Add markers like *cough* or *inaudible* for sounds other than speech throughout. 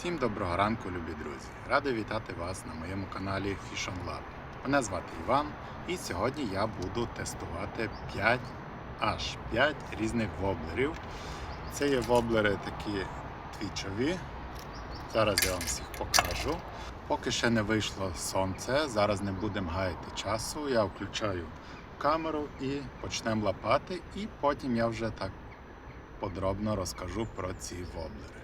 Всім доброго ранку, любі друзі! Радий вітати вас на моєму каналі Fish Lab. Мене звати Іван, і сьогодні я буду тестувати 5 аж 5 різних воблерів. Це є воблери такі твічові. Зараз я вам всіх покажу. Поки ще не вийшло сонце, зараз не будемо гаяти часу. Я включаю камеру і почнемо лапати, і потім я вже так подробно розкажу про ці воблери.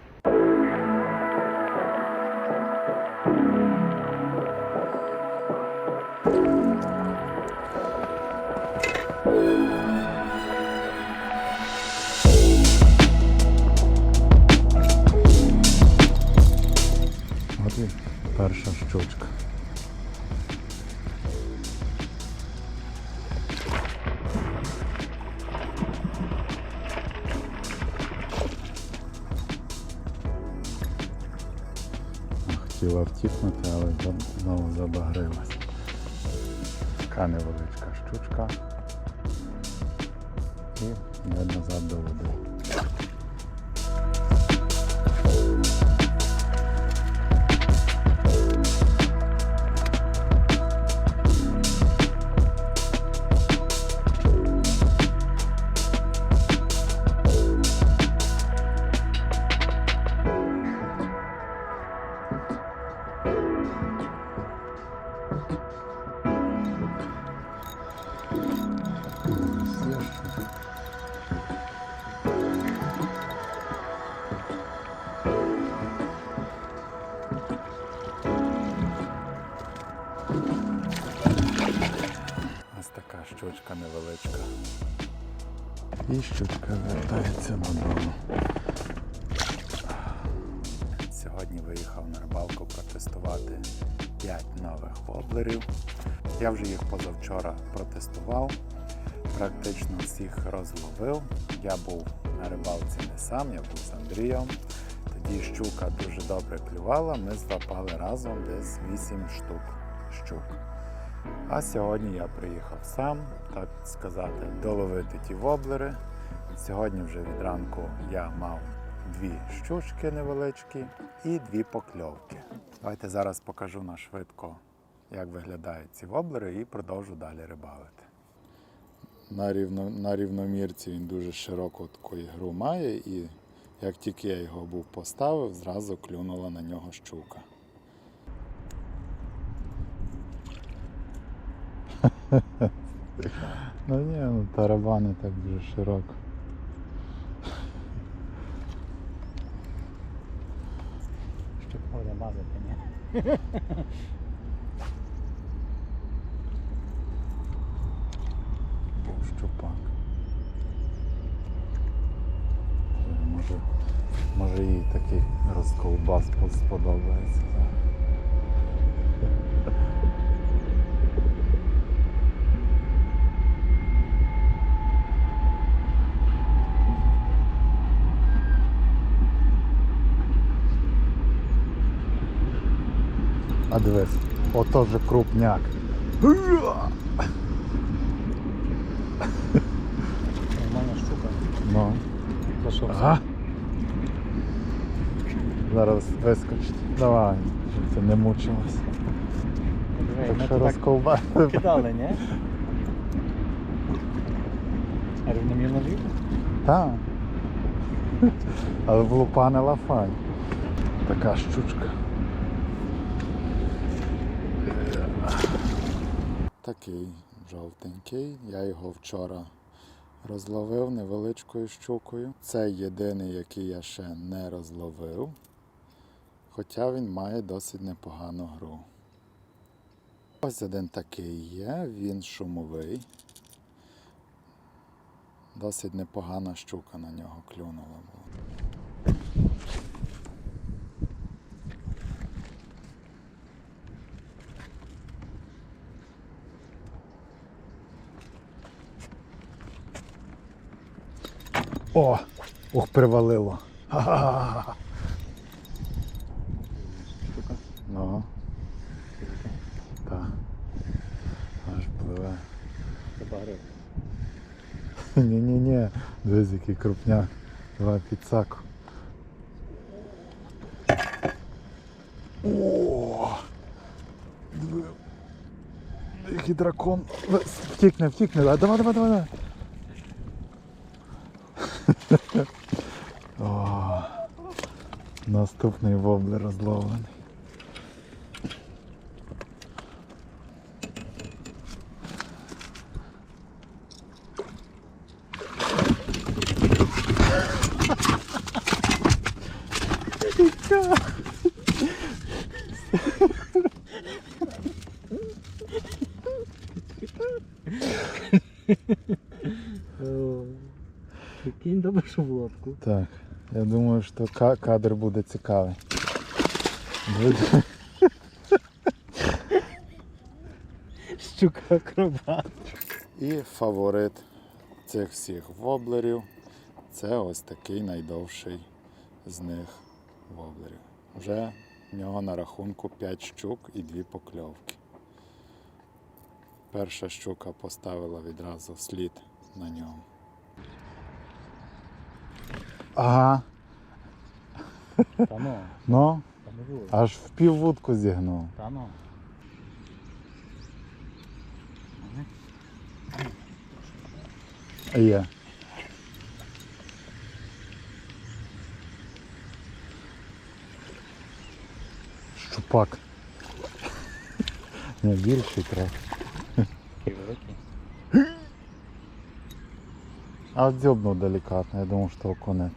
Хотіла втікнути, але знову забагрилась. Така невеличка щучка. І я назад до Сьогодні виїхав на рибалку протестувати 5 нових воблерів. Я вже їх позавчора протестував, практично всіх розловив. Я був на рибалці не сам, я був з Андрієм. Тоді щука дуже добре клювала, ми злапали разом десь 8 штук щук. А сьогодні я приїхав сам, так сказати, доловити ті воблери. Сьогодні вже від ранку я мав дві щучки невеличкі і дві покльовки. Давайте зараз покажу на швидко, як виглядають ці воблери, і продовжу далі рибалити. На, рівно, на рівномірці він дуже широку таку ігру має, і як тільки я його був поставив, зразу клюнула на нього щука. *laughs* Ну ні, ну тарабани так дуже широко. Мазати, ні? Був щупак. Може, може їй такий розколбас сподобається. А дивись, ото вже крупняк. Нормальна штука. Ну. Ага. Зараз вискочить. Давай, щоб ти не мучилась. Диви, Так ми що тут так кидали, ні? А рівномірно лів? Так. Але влупанила файн. Така щучка. Такий жовтенький. Я його вчора розловив невеличкою щукою. Це єдиний, який я ще не розловив. Хоча він має досить непогану гру. Ось один такий є, він шумовий. Досить непогана щука на нього клюнула. О! Ох, привалило. Ха-ха-ха. Штука. Ну. Так. Аж пливе. Забагрив. Ні-ні-ні, дивись, який крупняк. Давай підсаку. О! Диви. Який дракон. Втікне, втікне. Давай, давай, давай, давай. О, наступний воблер розловлений. Прикинь, добре, в лодку. Так, я думаю, що кадр буде цікавий. Щука акробат. І фаворит цих всіх воблерів це ось такий найдовший з них воблерів. Вже в нього на рахунку 5 щук і 2 покльовки. Перша щука поставила відразу слід на ньому. Ага, Та ну, ну, аж в піввудку зігнув. Та ну. Є. Щупак. Не більший трохи. Такий великий. А дзьобнув делікатно, я думав, що окунець.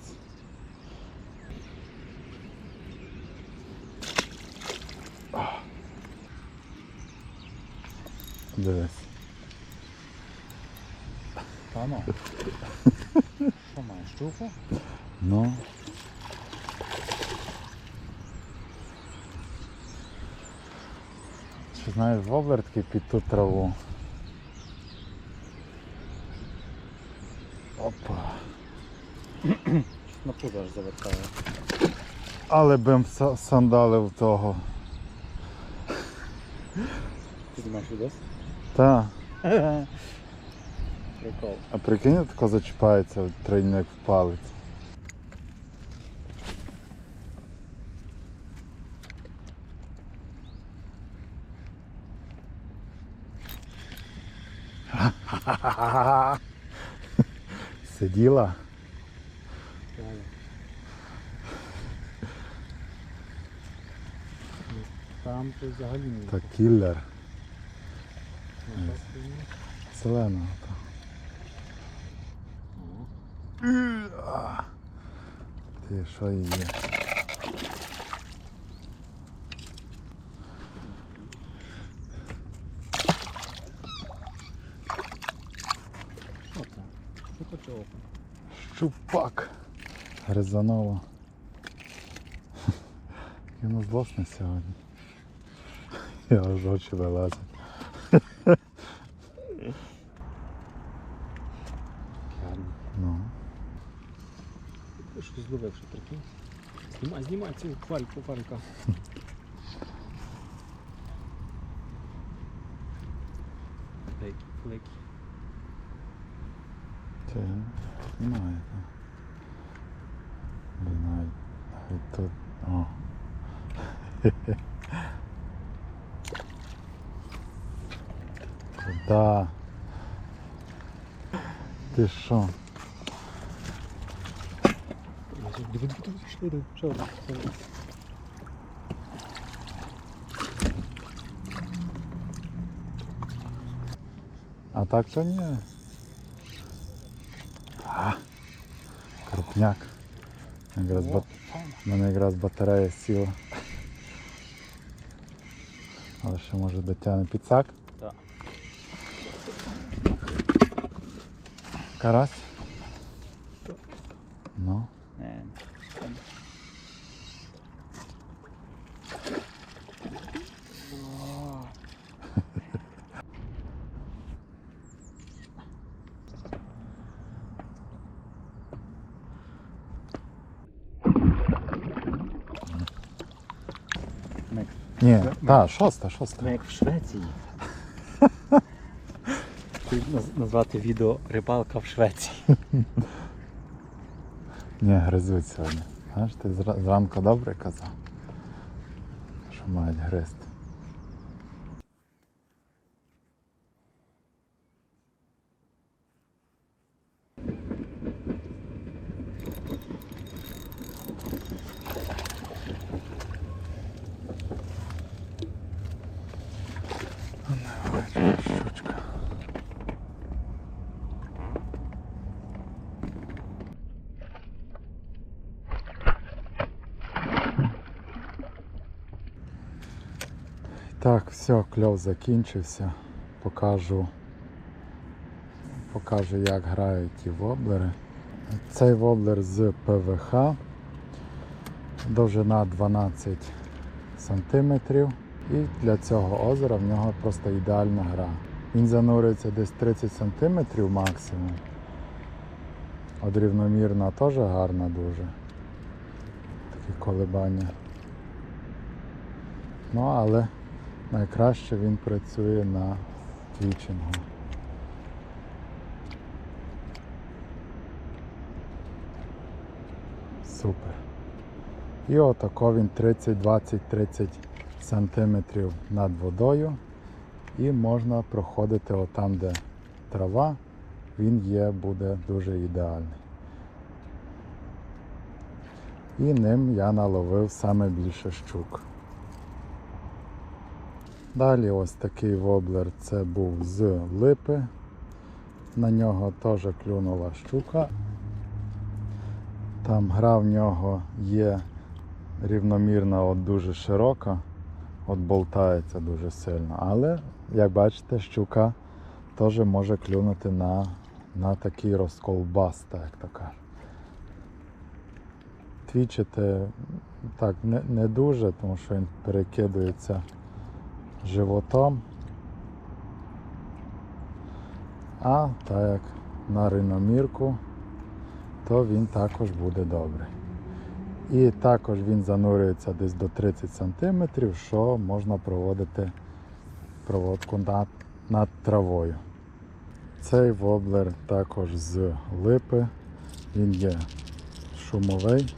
Дивись. Та ну. Що маєш, щуку? Ну. Чи знаєш, воблер такий під ту траву. На пузо аж завертає. Але бим сандалив того. Ти знімаєш відос? Та. *laughs* Прикол. А прикинь, тако зачіпається тройник в палець. *laughs* Сиділа? Там то взагалі не Та кіллер. Так, та. Ага. Ти що її? Щупак. Гризаново. *laughs* Він у злосний сьогодні. Я аж очі вилазить. Ну. Ти щось зловив, що прикинь. Знімай, знімай цю хвальку, фалька. Флекі, флекі. Це немає. та. Блін, навіть, навіть тут. О. Куда? Ти що? Диви, диви, диви, що йде? Що йде? Що йде? А так то ні. А, крупняк. Якраз бат... У мене якраз батарея сіла. Але ще може дотягне підсак. Карась? Так. Ну. Ні, та, шоста, шоста. ми як в Швеції. Хотів назвати відео Рибалка в Швеції. *laughs* Ні, гризуть сьогодні. Знаєш, ти зранку добре казав. що мають гризти. Так, все, кльов закінчився. Покажу, покажу, як грають ті воблери. Цей воблер з ПВХ, довжина 12 сантиметрів. І для цього озера в нього просто ідеальна гра. Він занурюється десь 30 сантиметрів максимум. От рівномірна теж гарна дуже. Такі колебання. Ну, але найкраще він працює на твічингу. Супер. І отако він 30, 20, 30 сантиметрів над водою. І можна проходити отам, де трава, він є, буде дуже ідеальний. І ним я наловив саме більше щук. Далі ось такий воблер це був з липи. На нього теж клюнула щука. Там гра в нього є рівномірна, от дуже широка, от болтається дуже сильно. Але, як бачите, щука теж може клюнути на, на такий розколбас, так то кажуть. Твічити так не, не дуже, тому що він перекидується животом. А так як на риномірку, то він також буде добрий. І також він занурюється десь до 30 см, що можна проводити проводку над, над травою. Цей воблер також з липи, він є шумовий.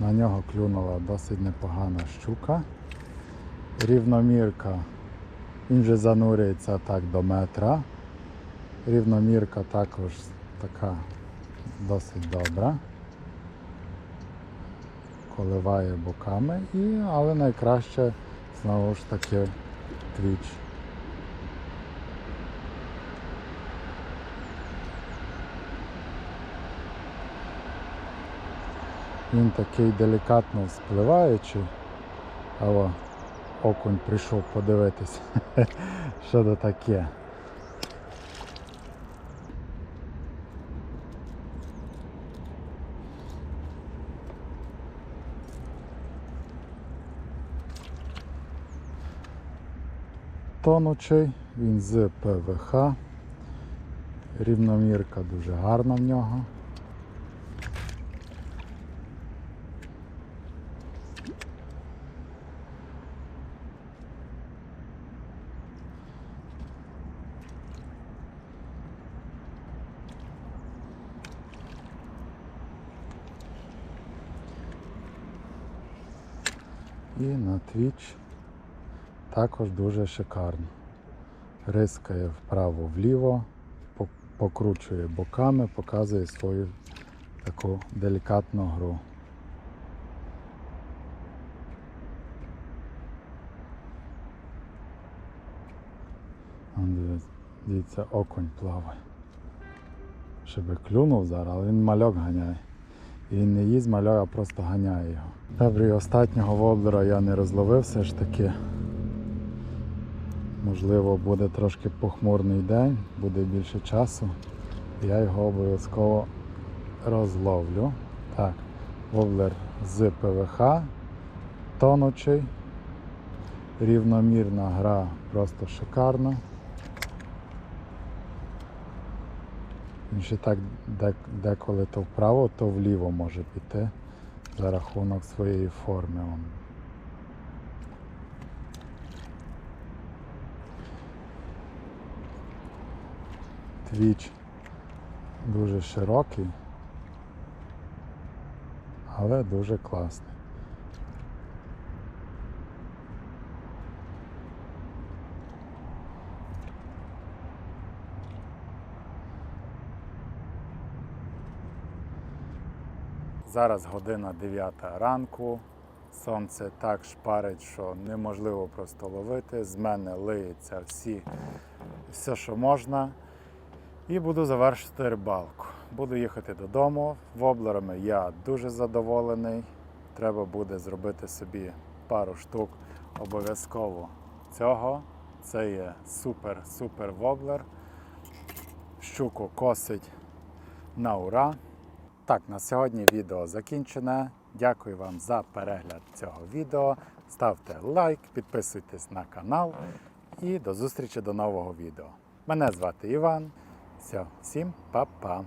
На нього клюнула досить непогана щука. Рівномірка, він вже занурюється так до метра. Рівномірка також така досить добра. Коливає боками, і, але найкраще знову ж таки твіч. Він такий делікатно спливаючий, але окунь прийшов подивитись, *laughs* що це таке. Тонучий, він з ПВХ. Рівномірка дуже гарна в нього. І на твіч також дуже шикарно. Рискає вправо-вліво, покручує боками, показує свою таку делікатну гру. Дивіться, окунь плаває. Щоб клюнув зараз, але він мальок ганяє. І не їсть мальок, а просто ганяє його. Добре, останнього воблера я не розловив все ж таки. Можливо, буде трошки похмурний день, буде більше часу. Я його обов'язково розловлю. Так, воблер з ПВХ, тонучий, рівномірна гра, просто шикарна. Він ще так деколи то вправо, то вліво може піти за рахунок своєї форми. Твіч дуже широкий, але дуже класний. Зараз година 9 ранку. Сонце так шпарить, що неможливо просто ловити. З мене лиється всі, все, що можна. І буду завершити рибалку. Буду їхати додому. Воблерами я дуже задоволений. Треба буде зробити собі пару штук обов'язково цього. Це є супер-супер воблер. Щуку косить на ура. Так, на сьогодні відео закінчене. Дякую вам за перегляд цього відео. Ставте лайк, підписуйтесь на канал і до зустрічі до нового відео. Мене звати Іван. Все, всім па-па.